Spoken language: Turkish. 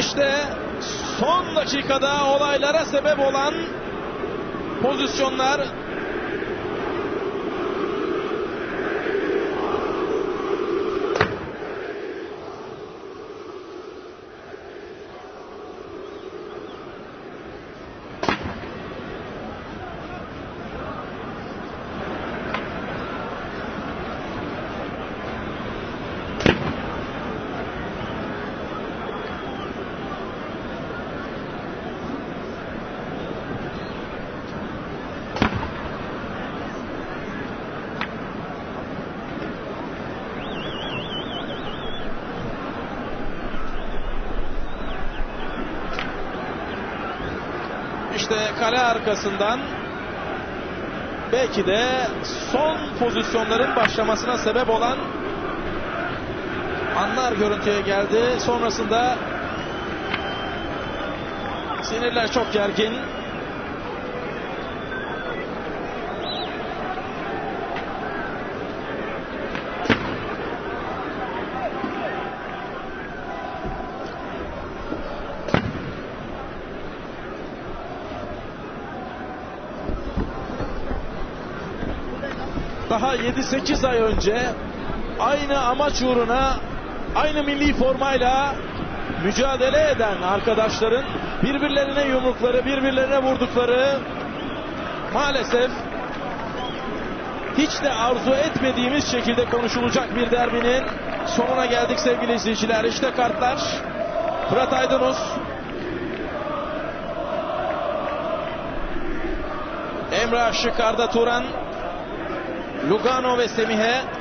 İşte son dakikada olaylara sebep olan pozisyonlar işte kale arkasından belki de son pozisyonların başlamasına sebep olan anlar görüntüye geldi. Sonrasında sinirler çok gergin. Daha 7-8 ay önce aynı amaç uğruna aynı milli formayla mücadele eden arkadaşların birbirlerine yumrukları, birbirlerine vurdukları maalesef hiç de arzu etmediğimiz şekilde konuşulacak bir derbinin sonuna geldik sevgili izleyiciler. İşte kartlar. Fırat Aydınus. Emre Aşık, Turan, Lugano ve Semih'e